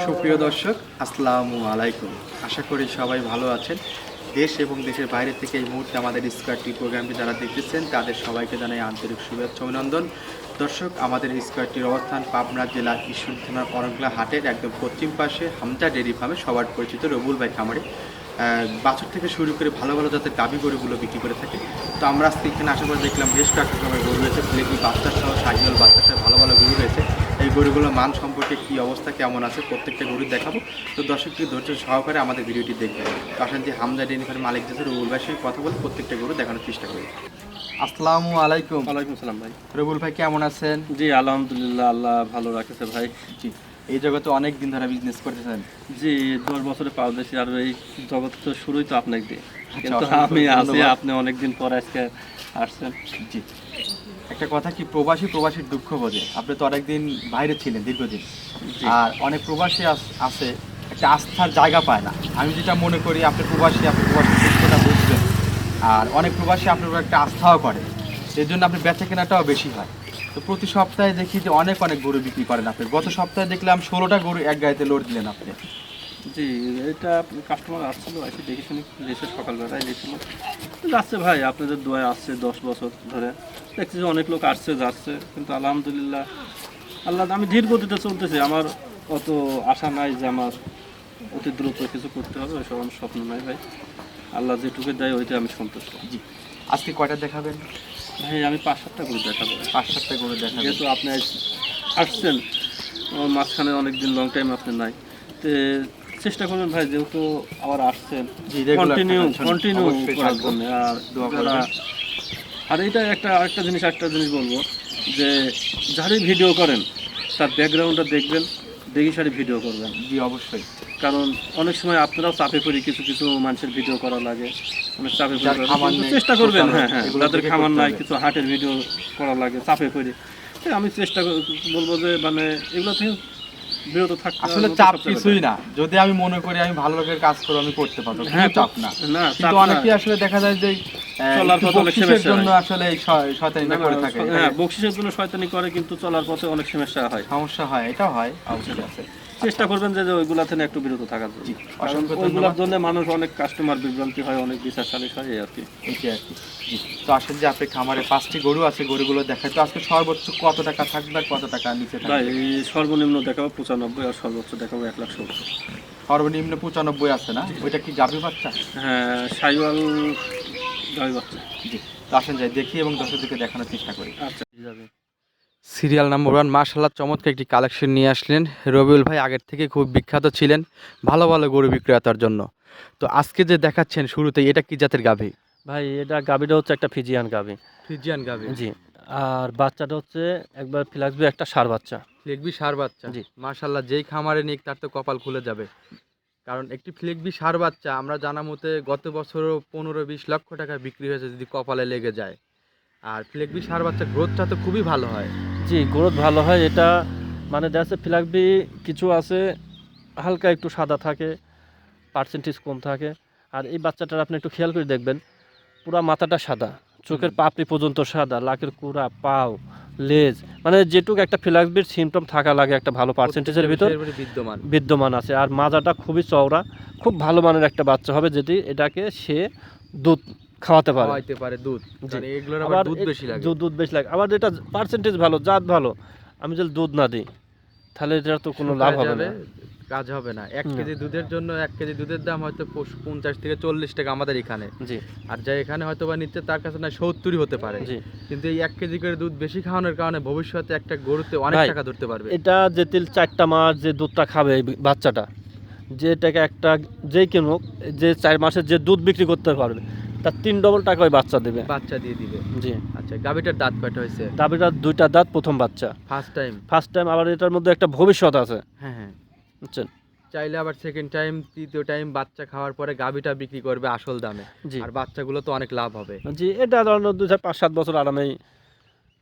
সুপ্রিয় দর্শক, আসসালামু আলাইকুম। আশা করি সবাই ভালো আছেন। দেশ এবং দেশের বাইরে থেকে এই মুহূর্তে আমাদের স্কোয়ার টি প্রোগ্রামটি যারা দেখতেছেন, তাদের সবাইকে জানাই আন্তরিক শুভেচ্ছা, অভিনন্দন। দর্শক, আমাদের স্কোয়ারটির অবস্থান পাবনা জেলার ঈশ্বর থানার অরংলা হাটের একদম পশ্চিম পাশে হামজা ডেরি ফার্মে সবার পরিচিত রবুল ভাই খামারে। বাছুর থেকে শুরু করে ভালো ভালো জাতের দাবি গরুগুলো বিক্রি করে থাকে। তো আমরা আজকে এখানে আসার পর দেখলাম বেশ কয়েক রকমের গরু রয়েছে ফ্লেগি বাচ্চা সহ সাইকেল বাচ্চা সহ ভালো ভালো গরু রয়েছে। এই গরুগুলোর মান সম্পর্কে কী অবস্থা কেমন আছে প্রত্যেকটা গরু দেখাবো। তো দর্শককে ধৈর্য সহকারে আমাদের ভিডিওটি দেখবেন। আসেন যে হামজা ডেরি ফার্মের মালিক যাচ্ছে রবুল ভাইয়ের সঙ্গে কথা বলে প্রত্যেকটা গরু দেখানোর চেষ্টা করি। আসসালামু আলাইকুম। ওয়ালাইকুম সালাম ভাই। রবুল ভাই কেমন আছেন? জি আলহামদুলিল্লাহ আল্লাহ ভালো রাখেছে ভাই। জি। এই জগতে অনেক দিন ধরে বিজনেস করতেছেন। জি দশ বছরে পাও বেশি আর এই জগৎ তো শুরুই তো আপনাকে। দিয়ে কিন্তু আমি আছি ধন্যবাদ। আপনি অনেকদিন পর আজকে আসছেন। জি। একটা কথা কি প্রবাসী প্রবাসীর দুঃখ বোঝে? আপনি তো অনেকদিন বাইরে ছিলেন দীর্ঘদিন। আর অনেক প্রবাসী আছে একটা আস্থার জায়গা পায় না। আমি যেটা মনে করি আপনি প্রবাসী আপনি প্রবাসী দুঃখটা বুঝবেন। আর অনেক প্রবাসী আপনার একটা আস্থাও করে। সেই জন্য আপনি বেচা কেনাটাও বেশি হয়। তো প্রতি সপ্তাহে দেখি যে অনেক অনেক গরু বিক্রি করেন আপনি। গত সপ্তাহে দেখলাম ষোলোটা গরু এক গাড়িতে লোড দিলেন আপনি। জি এটা কাস্টমার আসছিল এসে দেখে শুনি এসে সকালবেলায় দেখছিল যাচ্ছে ভাই আপনাদের দোয়া আসছে দশ বছর ধরে। দেখছি যে অনেক লোক আসছে যাচ্ছে। কিন্তু আলহামদুলিল্লাহ আল্লাহ আমি ধীর গতিতে চলতেছি। আমার অত আশা নাই যে আমার অতি দ্রুত কিছু করতে হবে ওইসব আমার স্বপ্ন নাই ভাই। আল্লাহ যেটুকু দেয় ওইটা আমি সন্তুষ্ট। জি আজকে কয়টা দেখাবেন? ভাই আমি পাঁচ সাতটা করে দেখাবো। পাঁচ সাতটা দেখাবেন যেহেতু আপনি আসছেন মাঝখানে অনেক দিন লং টাইম আপনি নাই। তো চেষ্টা করবেন ভাই যেহেতু আবার আসছেন। কন্টিনিউ কন্টিনিউ করার জন্য। আর যারা আর এটা একটা আরেকটা জিনিস একটা জিনিস বলব যে যারাই ভিডিও করেন তার ব্যাকগ্রাউন্ডটা দেখবেন দেখি সারি ভিডিও করবেন। জি অবশ্যই। কারণ অনেক সময় আপনারাও চাপে পড়ি কিছু কিছু মানুষের ভিডিও করা লাগে। অনেক চাপে পড়ে চেষ্টা করবেন হ্যাঁ হ্যাঁ যাদের খামার নাই কিছু হাটের ভিডিও করা লাগে চাপে পড়ি। আমি চেষ্টা বলব যে মানে এগুলো থেকে বিরত থাকতে আসলে চাপ কিছুই না। যদি আমি মনে করি আমি ভালো লোকের কাজ করব আমি করতে পারব। better। হ্যাঁ হ্যাঁ চাপ না। না কিন্তু চাপ আসলে দেখা যায় যে চলার পথে অনেক সমস্যা জন্য আসলে এই শ- শয়তানিটা না, করে থাকে। হ্যাঁ বকশিসের জন্য শয়তানি করে কিন্তু চলার পথে অনেক সমস্যা হয়। সমস্যা হয় এটা হয় অবশ্যই আছে। চেষ্টা করবেন যে ওইগুলা থেকে একটু বিরত থাকার জন্য। ওইগুলোর জন্য মানুষ অনেক কাস্টমার বিভ্রান্তি হয় অনেক বিচার সালিশ হয় এই আর কি। তো আসলে যে আপনি খামারে পাঁচটি গরু আছে গরুগুলো দেখায় তো আজকে সর্বোচ্চ কত টাকা থাকবে আর কত টাকা নিচে থাকবে? সর্বনিম্ন দেখাবো পঁচানব্বই আর সর্বোচ্চ দেখাবো এক লাখ সত্তর। সর্বনিম্ন পঁচানব্বই আছে না? ওইটা কি গাভী বাচ্চা? হ্যাঁ সাইওয়াল গাড়ি বাচ্চা। জি তো আসেন যাই দেখি এবং দর্শকদেরকে দেখানোর চেষ্টা করি। আচ্ছা। যাবে সিরিয়াল নাম্বার ওয়ান মার্শাল্লাহ চমৎকার একটি কালেকশন নিয়ে আসলেন। রবিউল ভাই আগের থেকে খুব বিখ্যাত ছিলেন ভালো ভালো গরু বিক্রেতার জন্য। তো আজকে যে দেখাচ্ছেন শুরুতেই এটা কি জাতের গাভী? ভাই এটা গাবিটা হচ্ছে একটা ফিজিয়ান গাবি ফিজিয়ান গাভী। জি আর বাচ্চাটা হচ্ছে একবার ফিলাক্সবি একটা সার বাচ্চা। ফ্লেগবি সার বাচ্চা? জি। মার্শাল্লাহ যেই খামারে নিক তার তো কপাল খুলে যাবে। কারণ একটি ফ্লেগবি সার বাচ্চা আমরা জানা মতে গত বছরও পনেরো বিশ লক্ষ টাকা বিক্রি হয়েছে যদি কপালে লেগে যায়। আর ফ্লেগবি সার বাচ্চা গ্রোথটা তো খুবই ভালো হয়। জি গ্রোথ ভালো হয় এটা মানে দেখা যাচ্ছে ফিলাকবি কিছু আছে হালকা একটু সাদা থাকে পার্সেন্টেজ কম থাকে। আর এই বাচ্চাটার আপনি একটু খেয়াল করে দেখবেন পুরা মাথাটা সাদা চোখের পাপড়ি পর্যন্ত সাদা লাকের কুড়া পাও লেজ মানে যেটুকু একটা ফিলাক্সবির সিমটম থাকা লাগে একটা ভালো পার্সেন্টেজের ভিতর বিদ্যমান। বিদ্যমান আছে। আর মাজাটা খুবই চওড়া খুব ভালো মানের একটা বাচ্চা হবে যদি এটাকে সে দুধ খাওয়াতে পারে। খাওয়াইতে পারে দুধ। কারণ এগুলোর আবার দুধ বেশি লাগে। দুধ দুধ বেশি লাগে। আবার এটা পার্সেন্টেজ ভালো জাত ভালো আমি যদি দুধ না দিই তাহলে এটার তো কোনো লাভ হবে না। কাজ হবে না। এক কেজি দুধের জন্য এক কেজি দুধের দাম হয়তো পঞ্চাশ থেকে চল্লিশ টাকা আমাদের এখানে। জি। আর যা এখানে হয়তো বা নিচ্ছে তার কাছে না সত্তরই হতে পারে। জি। কিন্তু এই এক কেজি করে দুধ বেশি খাওয়ানোর কারণে ভবিষ্যতে একটা গরুতে অনেক টাকা ধরতে পারবে। এটা যে তিল চারটা মাস যে দুধটা খাবে বাচ্চাটা যেটাকে একটা যেই কিনুক যে চার মাসের যে দুধ বিক্রি করতে পারবে তার তিন ডবল বাচ্চা দেবে। বাচ্চা দিয়ে দিবে। জি। আচ্ছা গাভিটার দাঁত কয়টা হয়েছে? দুইটা দাঁত প্রথম বাচ্চা। ফার্স্ট টাইম ফার্স্ট টাইম আবার এটার মধ্যে একটা ভবিষ্যৎ আছে। হ্যাঁ হ্যাঁ। বুঝছেন? চাইলে আবার সেকেন্ড টাইম তৃতীয় টাইম বাচ্চা খাওয়ার পরে গাভিটা বিক্রি করবে আসল দামে। আর বাচ্চাগুলো তো অনেক লাভ হবে। জি এটা ধরুন দুই চার পাঁচ সাত বছর আরামেই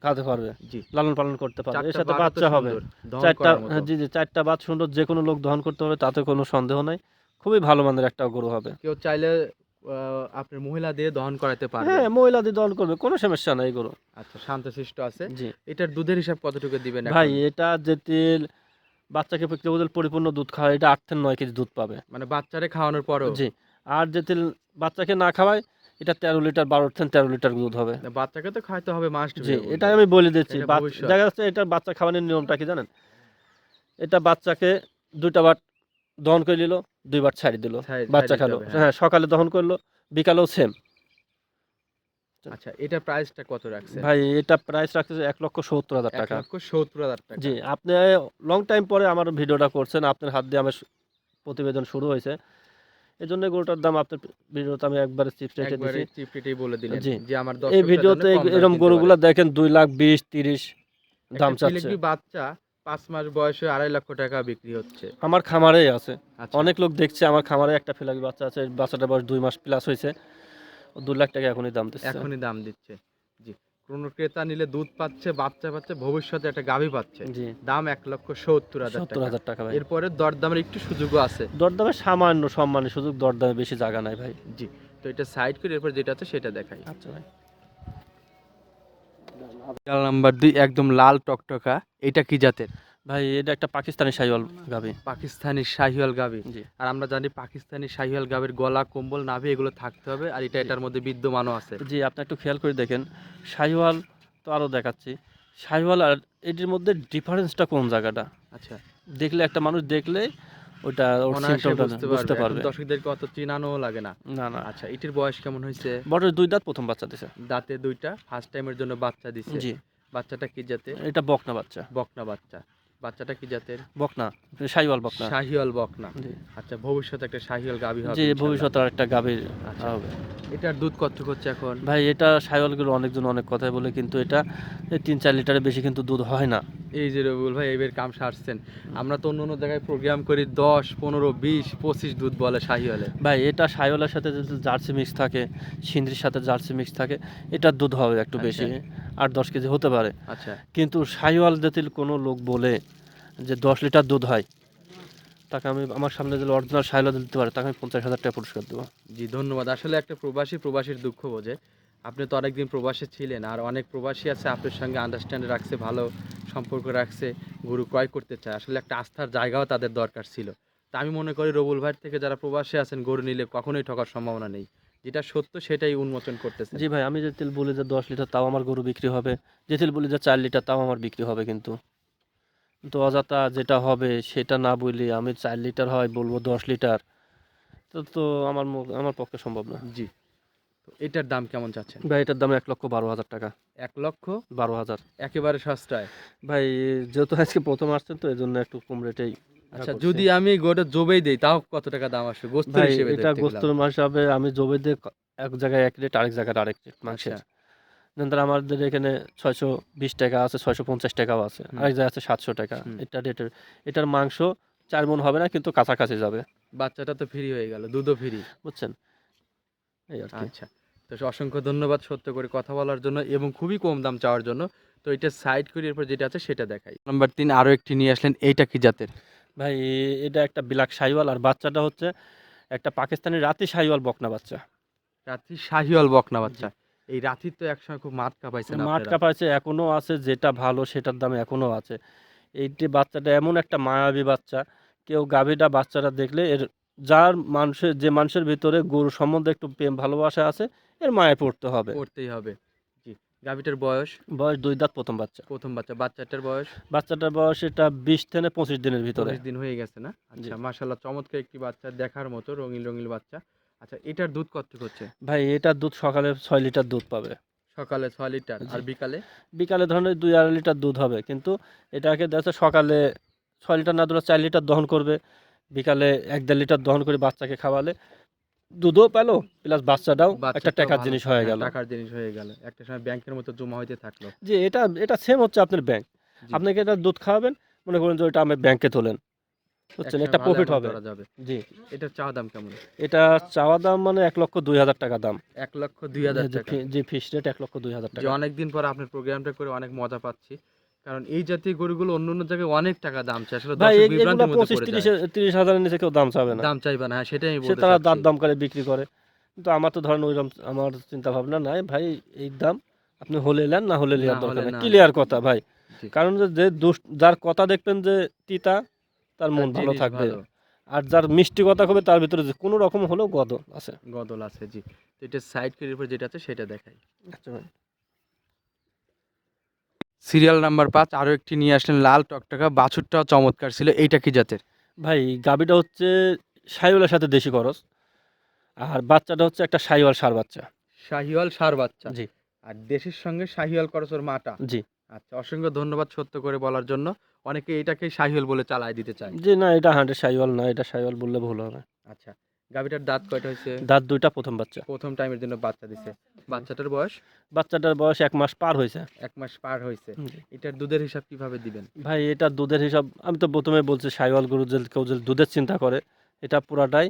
খাতে পারবে। জি। লালন পালন করতে পারবে। এর চারটা সাথে বাচ্চা হবে। চারটা জি জি চারটা বাদ সুন্দর যে কোনো লোক দহন করতে হবে তাতে কোনো সন্দেহ নাই। খুবই ভালো মানের একটা গরু হবে। কেউ চাইলে আপনার মহিলা দিয়ে দহন করাতে পারবে হ্যাঁ মহিলা দিয়ে দহন করবে কোনো সমস্যা নাই গরু আচ্ছা শান্তশিষ্ট আছে। জি। এটার দুধের হিসাব কতটুকু দিবেন ভাই এটা যে তেল বাচ্চাকে পরিপূর্ণ দুধ খাওয়ায় এটা আট থেকে নয় কেজি দুধ পাবে। মানে বাচ্চারে খাওয়ানোর পরও? জি। আর যদি বাচ্চাকে না খাওয়ায় এটা তেরো লিটার বারো থেকে তেরো লিটার দুধ হবে। বাচ্চাকে তো খাইতে হবে মাস্ট জি এটা আমি বলে দিচ্ছি। দেখা যাচ্ছে এটা বাচ্চা খাওয়ানোর নিয়মটা কি জানেন? এটা বাচ্চাকে দুইটা বার দহন করে নিল দুইবার ছাড়ি দিল বাচ্চা খেলো। হ্যাঁ। হ্যাঁ সকালে দহন করল বিকালেও সেম আচ্ছা এটা প্রাইসটা কত রাখছে ভাই এটা প্রাইস রাখতেছে এক লক্ষ সত্তর হাজার টাকা। লক্ষ সত্তর হাজার টাকা। জি আপনি লং টাইম পরে আমার ভিডিওটা করছেন আপনার হাত দিয়ে আমার প্রতিবেদন শুরু হয়েছে। এই জন্য গরুটার দাম আপনার ভিডিওতে আমি একবারে রেখে একবারে দিয়েছি চিপ রেটেই বলে দিলেন জি। যে আমার এই ভিডিওতে এরকম গরুগুলা। দেখেন দুই লাখ বিশ তিরিশ দাম চাচ্ছে। বাচ্চা পাঁচ মাস বয়সে আড়াই লক্ষ টাকা বিক্রি হচ্ছে। আমার খামারেই আছে। আচ্ছা। অনেক লোক দেখছে আমার খামারে একটা ফিলাকি বাচ্চা আছে বাচ্চাটা বয়স দুই মাস প্লাস হয়েছে। দু লাখ টাকা এখনই দাম দিচ্ছে। এখনই দাম দিচ্ছে। জি কোন ক্রেতা নিলে দুধ পাচ্ছে বাচ্চা পাচ্ছে ভবিষ্যতে একটা গাভী পাচ্ছে। জি। দাম এক লক্ষ সত্তর হাজার সত্তর টাকা হাজার টাকা ভাই। এরপরে দরদামের একটু সুযোগও আছে। দরদামে সামান্য সম্মানী সুযোগ দরদামে বেশি জায়গা নাই ভাই। জি তো এটা সাইড করে এরপর যেটা আছে সেটা দেখাই। আচ্ছা ভাই। নাম্বার দুই একদম লাল টকটকা। এটা কি জাতের? ভাই এটা একটা পাকিস্তানি সাইওয়াল গাবি পাকিস্তানি শাহিওয়াল জি। আর আমরা জানি পাকিস্তানি শাহিওয়াল গাভীর গলা কম্বল নাভি এগুলো থাকতে হবে। আর এটা এটার মধ্যে বিদ্যমানও আছে। জি আপনি একটু খেয়াল করে দেখেন। শাহিওয়াল তো আরও দেখাচ্ছি। শাহিওয়াল আর এটির মধ্যে ডিফারেন্সটা কোন জায়গাটা? আচ্ছা। দেখলে একটা মানুষ দেখলে ওটা ওর সিম্পটমটা বুঝতে পারবে। দর্শকদেরকে অত চিনানো লাগে না। না না। আচ্ছা এটির বয়স কেমন হয়েছে? বড় দুই দাঁত প্রথম বাচ্চা দিছে। দাঁতে দুইটা ফার্স্ট টাইমের জন্য বাচ্চা দিছে। জি। বাচ্চাটা কি যাতে এটা বকনা বাচ্চা। বকনা বাচ্চা। বাচ্চাটা কি জাতের? বকনা শাহিওয়াল বকনা। শাহিওয়াল বকনা। আচ্ছা ভবিষ্যতে একটা শাহিওয়াল গাভী হবে জি ভবিষ্যতে একটা গাভীর আচ্ছা। হবে। এটার দুধ কত হচ্ছে এখন? ভাই এটা সাইওয়ালগুলো অনেকজন অনেক কথাই বলে কিন্তু এটা তিন চার লিটারের বেশি কিন্তু দুধ হয় না। এই যে রবিউল ভাই এবার কাম সারছেন। আমরা তো অন্য অন্য জায়গায় প্রোগ্রাম করি দশ পনেরো বিশ পঁচিশ দুধ বলে শাহিওয়ালে। ভাই এটা সাইওয়ালের সাথে জার্সি মিক্স থাকে সিন্দ্রির সাথে জার্সি মিক্স থাকে এটার দুধ হবে একটু বেশি। আট দশ কেজি হতে পারে। আচ্ছা। কিন্তু সাইওয়াল যদি কোনো লোক বলে যে দশ লিটার দুধ হয় তাকে আমি আমার সামনে যদি অরিজিনাল সাইওয়াল দিতে পারে তাকে আমি পঞ্চাশ হাজার টাকা পুরস্কার দেবো। জি ধন্যবাদ। আসলে একটা প্রবাসী প্রবাসীর দুঃখ বোঝে। আপনি তো অনেকদিন প্রবাসে ছিলেন আর অনেক প্রবাসী আছে আপনার সঙ্গে আন্ডারস্ট্যান্ড রাখছে ভালো সম্পর্ক রাখছে গরু ক্রয় করতে চায়। আসলে একটা আস্থার জায়গাও তাদের দরকার ছিল। তা আমি মনে করি রবুল ভাইয়ের থেকে যারা প্রবাসী আছেন গরু নিলে কখনোই ঠকার সম্ভাবনা নেই। যেটা সত্য সেটাই উন্মোচন করতেছে। জি ভাই আমি যে তেল বলি যে দশ লিটার তাও আমার গরু বিক্রি হবে। যে তেল বলি যে চার লিটার তাও আমার বিক্রি হবে কিন্তু। কিন্তু অযথা যেটা হবে সেটা না বলি আমি চার লিটার হয় বলব দশ লিটার। তো তো আমার আমার পক্ষে সম্ভব না। জি। তো এটার দাম কেমন চাচ্ছেন? ভাই এটার দাম এক লক্ষ বারো হাজার টাকা। এক লক্ষ বারো হাজার। একেবারে সস্তায়। ভাই যেহেতু আজকে প্রথম আসছেন তো এই জন্য একটু কম রেটেই আচ্ছা যদি আমি গোটা জবেই দেই তাও কত টাকা দাম আসবে? গোস্ত হিসেবে এটা গোস্তর মাংস হবে আমি জবে দিয়ে এক জায়গায় এক রেট আরেক জায়গায় আরেক রেট মাংসের। আচ্ছা। আমাদের এখানে ছয়শো বিশ টাকা আছে ছয়শো পঞ্চাশ টাকাও আছে আরেক জায়গায় আছে সাতশো টাকা। এটা রেটের এটার মাংস চার মন হবে না কিন্তু কাছাকাছি যাবে। বাচ্চাটা তো ফ্রি হয়ে গেল দুধও ফ্রি বুঝছেন? এই আর আচ্ছা তো অসংখ্য ধন্যবাদ সত্য করে কথা বলার জন্য এবং খুবই কম দাম চাওয়ার জন্য। তো এটা সাইড করি এরপর যেটা আছে সেটা দেখাই। নাম্বার তিন আরও একটি নিয়ে আসলেন এইটা কি জাতের? ভাই এটা একটা ব্ল্যাক সাইওয়াল আর বাচ্চাটা হচ্ছে একটা পাকিস্তানি রাতি সাইওয়াল বকনা বাচ্চা। রাত্রি শাহিওয়াল বকনা বাচ্চা। এই রাতির তো একসময় খুব মাঠ কাঁপাইছেন মাঠ। কাপাইছে এখনও আছে যেটা ভালো সেটার দাম এখনও আছে। এইটি বাচ্চাটা এমন একটা মায়াবী বাচ্চা কেউ গাভীটা বাচ্চাটা দেখলে এর যার মানুষের যে মানুষের ভিতরে গরু সম্বন্ধে একটু প্রেম ভালোবাসা আছে এর মায়ে পড়তে হবে। পড়তেই হবে। গাভিটার বয়স? বয়স দুই দাঁত প্রথম বাচ্চা। প্রথম বাচ্চা। বাচ্চাটার বয়স? বাচ্চাটার বয়স এটা বিশ থেকে পঁচিশ দিনের ভিতরে। দিন হয়ে গেছে না? আচ্ছা জি। মাশাল্লাহ চমৎকার একটি বাচ্চা দেখার মতো রঙিন রঙিন বাচ্চা। আচ্ছা এটার দুধ কত হচ্ছে? ভাই এটার দুধ সকালে ছয় লিটার দুধ পাবে। সকালে ছয় লিটার আর। বিকালে? বিকালে ধরনের দুই আড়াই লিটার দুধ হবে কিন্তু এটাকে দেখছে সকালে ছয় লিটার না দুটো চার লিটার দহন করবে। বিকালে এক দেড় লিটার দহন করে বাচ্চাকে খাওয়ালে। দুধও পেল প্লাস বাচ্চাটাও একটা টাকার জিনিস হয়ে হ্যাঁ, গেল। টাকার জিনিস হয়ে গেল। একটা সময় ব্যাংকের মতো জমা হইতে থাকল। যে এটা এটা সেম হচ্ছে আপনার ব্যাংক জি। আপনাকে এটা দুধ খাওয়াবেন? মনে করেন যে ওইটা আমি ব্যাংকে তোলেন। বুঝছেন? একটা প্রফিট হবে। জি। এটা চাওয়া দাম কেমন? এটা চাওয়া দাম মানে এক লক্ষ দুই হাজার টাকা দাম। এক লক্ষ দুই হাজার টাকা। ফি- যে ফিস রেট এক লক্ষ দুই হাজার যে টাকা। অনেকদিন পর আপনার প্রোগ্রামটা করে অনেক মজা পাচ্ছি। কারণ এই জাতীয় গরুগুলো অন্য অন্য জায়গায় অনেক টাকা দাম চাই আসলে ভাই এগুলো বিভ্রান্তির মধ্যে পঁচিশ পড়ে তিরিশ যায়। তিরিশ হাজারের নিচে কেউ দাম চাবে না। দাম চাইবে না হ্যাঁ সেটাই আমি বলতে তারা দাঁত দাম করে বিক্রি করে। কিন্তু আমার তো ধরেন ওইরকম আমার চিন্তা ভাবনা নাই ভাই এই দাম আপনি হলে নেন না হলে নেওয়ার দরকার নেই। ক্লিয়ার কথা ভাই। কারণ যে যার কথা দেখবেন যে তিতা তার মন ভালো থাকবে। আর যার মিষ্টি কথা হবে তার ভিতরে যে কোনো রকম হলেও গদল আছে। গদল আছে জি। এটা সাইড কেরির উপর যেটা আছে সেটা দেখাই। আচ্ছা ভাই। সিরিয়াল নাম্বার পাঁচ আরও একটি নিয়ে আসলেন লাল টকটকা বাছুরটাও চমৎকার ছিল এইটা কি জাতের? ভাই গাবিটা হচ্ছে সাইওয়ালের সাথে দেশি খরচ আর বাচ্চাটা হচ্ছে একটা সাইওয়াল সার বাচ্চা। শাহিওয়াল সার বাচ্চা? জি। আর দেশের সঙ্গে শাহিওয়াল করসর মাটা? জি। আচ্ছা অসংখ্য ধন্যবাদ সত্য করে বলার জন্য। অনেকে এটাকে শাহিওয়াল বলে চালায় দিতে চায়। জি না এটা হান্ড্রেড সাইওয়াল না এটা সাইওয়াল বললে ভুল হবে। আচ্ছা গাভিটার দাঁত কয়টা হয়েছে? দাঁত দুইটা প্রথম বাচ্চা। প্রথম টাইমের জন্য বাচ্চা দিছে। বাচ্চাটার বয়স? বাচ্চাটার বয়স এক মাস পার হয়েছে। এক মাস পার হয়েছে। এটার দুধের হিসাব কীভাবে দিবেন? ভাই এটা দুধের হিসাব আমি তো প্রথমে বলছি সাইওয়াল গরু যে কেউ যদি দুধের চিন্তা করে এটা পুরাটাই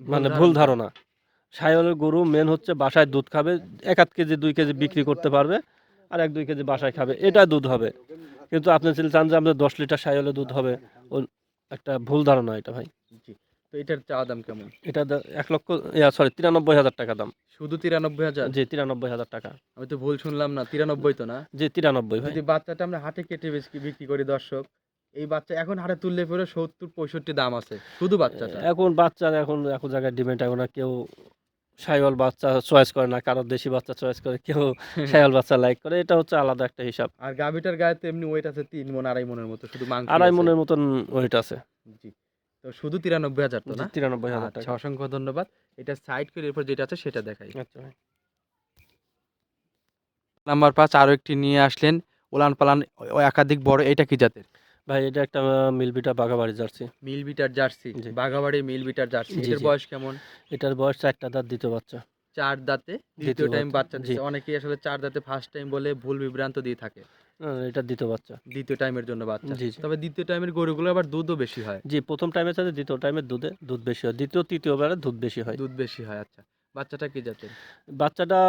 মানে ভুল ধারণা। সাইওয়ালের গরু মেন হচ্ছে বাসায় দুধ খাবে এক আধ কেজি দুই কেজি বিক্রি করতে পারবে আর এক দুই কেজি বাসায় খাবে। এটা দুধ হবে। কিন্তু আপনি চান যে আমাদের দশ লিটার সাইওয়ালের দুধ হবে ও একটা ভুল ধারণা এটা ভাই। জি। তো এটার চাওয়া দাম কেমন? এটা এক লক্ষ সরি তিরানব্বই হাজার টাকা দাম। শুধু তিরানব্বই হাজার? জি তিরানব্বই হাজার টাকা। আমি তো ভুল শুনলাম না তিরানব্বই তো না? জি তিরানব্বই যদি বাচ্চাটা আমরা হাটে কেটে বেশি বিক্রি করি দর্শক এই বাচ্চা এখন হাটে তুললে পরে সত্তর পঁয়ষট্টি দাম আছে শুধু বাচ্চাটা। এখন বাচ্চার এখন এখন জায়গায় ডিমান্ড এখন আর কেউ সাইওয়াল বাচ্চা চয়েস করে না কারও দেশি বাচ্চা চয়েস করে কেউ সাইওয়াল বাচ্চা লাইক করে এটা হচ্ছে আলাদা একটা হিসাব। আর গাভিটার গায়ে তো এমনি ওয়েট আছে তিন মন আড়াই মনের মতো শুধু মাংস আড়াই মনের মতন ওয়েট আছে। জি। তো শুধু তিরানব্বই হাজার তো না? তিরানব্বই হাজার আচ্ছা অসংখ্য ধন্যবাদ। এটা সাইড করে এরপর যেটা আছে সেটা দেখাই। আচ্ছা নাম্বার পাঁচ আরও একটি নিয়ে আসলেন ওলান পালান একাধিক বড় এটা কি জাতের? ভাই এটা একটা মিলবিটা বাগাবাড়ি জার্সি। মিল বিটার জার্সি। বাঘাবাড়ি মিল বিটার জার্সি এটার বয়স কেমন? এটার বয়স চারটা দাঁত দ্বিতীয় বাচ্চা। চার দাঁতে দ্বিতীয় টাইম বাচ্চা, দিচ্ছে অনেকেই আসলে চার দাঁতে ফার্স্ট টাইম বলে ভুল বিভ্রান্ত দিয়ে থাকে। এটা দ্বিতীয় বাচ্চা। দ্বিতীয় টাইমের জন্য বাচ্চা। জি। তবে দ্বিতীয় টাইমের গরুগুলো আবার দুধও বেশি হয়। জি প্রথম টাইমের সাথে দ্বিতীয় টাইমের দুধে দুধ বেশি হয়। দ্বিতীয় তৃতীয় বারে দুধ বেশি হয়। দুধ বেশি হয় আচ্ছা। বাচ্চাটা কি জাতের? বাচ্চাটা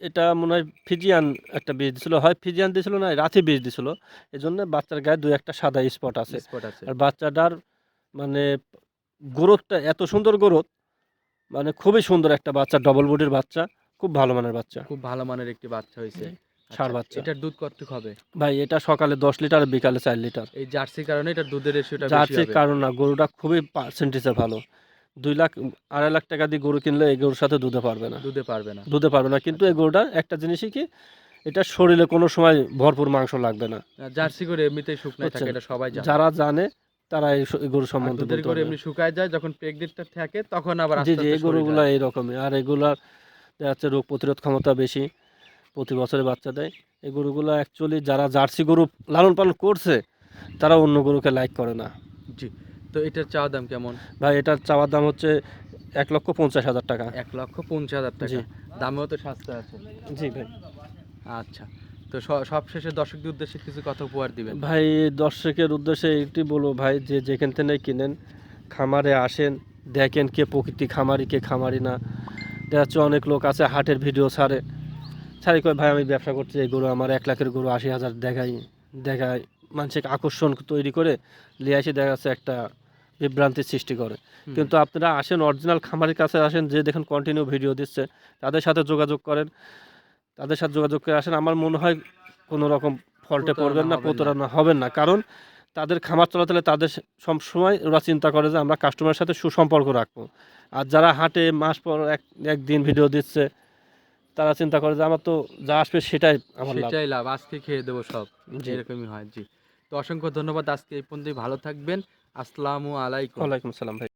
এটা মনে হয় ফিজিয়ান একটা বীজ দিছিল। হয় ফিজিয়ান দিছিল না রাথি বীজ দিছিল। এই জন্য বাচ্চার গায়ে দুই একটা সাদা স্পট আছে। স্পট আছে। আর বাচ্চাটার মানে গ্রোথটা এত সুন্দর গ্রোথ মানে খুবই সুন্দর একটা বাচ্চা ডবল বডির বাচ্চা খুব ভালো মানের বাচ্চা। খুব ভালো মানের একটি বাচ্চা হয়েছে। আচ্ছা, বাচ্চা। এটার দুধ কতটুকু হবে? ভাই এটা সকালে দশ লিটার বিকালে চার লিটার। এই জার্সির কারণে এটার দুধের রেশিওটা জার্সির কারণ না গরুটা খুবই পার্সেন্টেজে ভালো। দুই লাখ আড়াই লাখ টাকা দিয়ে গরু কিনলে এই গরুর সাথে দুধে পারবে না। দুধে পারবে না। দুধে পারবে না। কিন্তু এই গরুটা একটা জিনিসই কি এটা শরীরে কোনো সময় ভরপুর মাংস লাগবে না। জার্সি করে এমনিতেই শুকনায় থাকে এটা সবাই জানে। যারা জানে তারা এই গরু সম্বন্ধে দুধের এমনি শুকায় যায় যখন প্রেগনেন্টটা থাকে তখন আবার জি আস্তে জি এই গরুগুলো। এইরকমই। আর এগুলার দেখা যাচ্ছে রোগ প্রতিরোধ ক্ষমতা বেশি। প্রতি বছরে বাচ্চা দেয়। এই গরুগুলো অ্যাকচুয়ালি যারা জার্সি গরু লালন পালন করছে তারা অন্য গরুকে লাইক করে না। জি তো এটার চাওয়া দাম কেমন? ভাই এটার চাওয়ার দাম হচ্ছে এক লক্ষ পঞ্চাশ হাজার টাকা। এক লক্ষ পঞ্চাশ হাজার টাকা। দামেও তো সস্তা আছে। জি ভাই। আচ্ছা তো সব শেষে দর্শকদের উদ্দেশ্যে কিছু কথা উপহার দিবেন। ভাই দর্শকের উদ্দেশ্যে এইটি বলব ভাই যে যেখান থেকে কিনেন খামারে আসেন দেখেন কে প্রকৃতি খামারি কে খামারি না। দেখা যাচ্ছে অনেক লোক আছে হাটের ভিডিও ছাড়ে। ছাড়ি কয় ভাই আমি ব্যবসা করছি এই গরু আমার এক লাখের গরু আশি হাজার দেখাই দেখায় মানুষকে আকর্ষণ তৈরি করে নিয়ে আসে দেখা যাচ্ছে একটা বিভ্রান্তির সৃষ্টি করে। কিন্তু আপনারা আসেন অরিজিনাল খামারের কাছে আসেন যে দেখেন কন্টিনিউ ভিডিও দিচ্ছে তাদের সাথে যোগাযোগ করেন। তাদের সাথে যোগাযোগ করে আসেন আমার মনে হয় কোনো রকম ফল্টে পড়বেন না। প্রতারণা হবেন না। কারণ তাদের খামার চলাচলে তাদের সবসময় ওরা চিন্তা করে যে আমরা কাস্টমারের সাথে সুসম্পর্ক রাখব। আর যারা হাটে মাস পর এক একদিন ভিডিও দিচ্ছে তারা চিন্তা করে যে আমার তো যা আসবে সেটাই আমার সেটাই লাভ। আজকে খেয়ে দেবো সব। এরকমই হয় জি। তো অসংখ্য ধন্যবাদ আজকে এই পর্যন্তই। ভালো থাকবেন। আসসালামু আলাইকুম। ওয়ালাইকুম আসসালাম ভাই।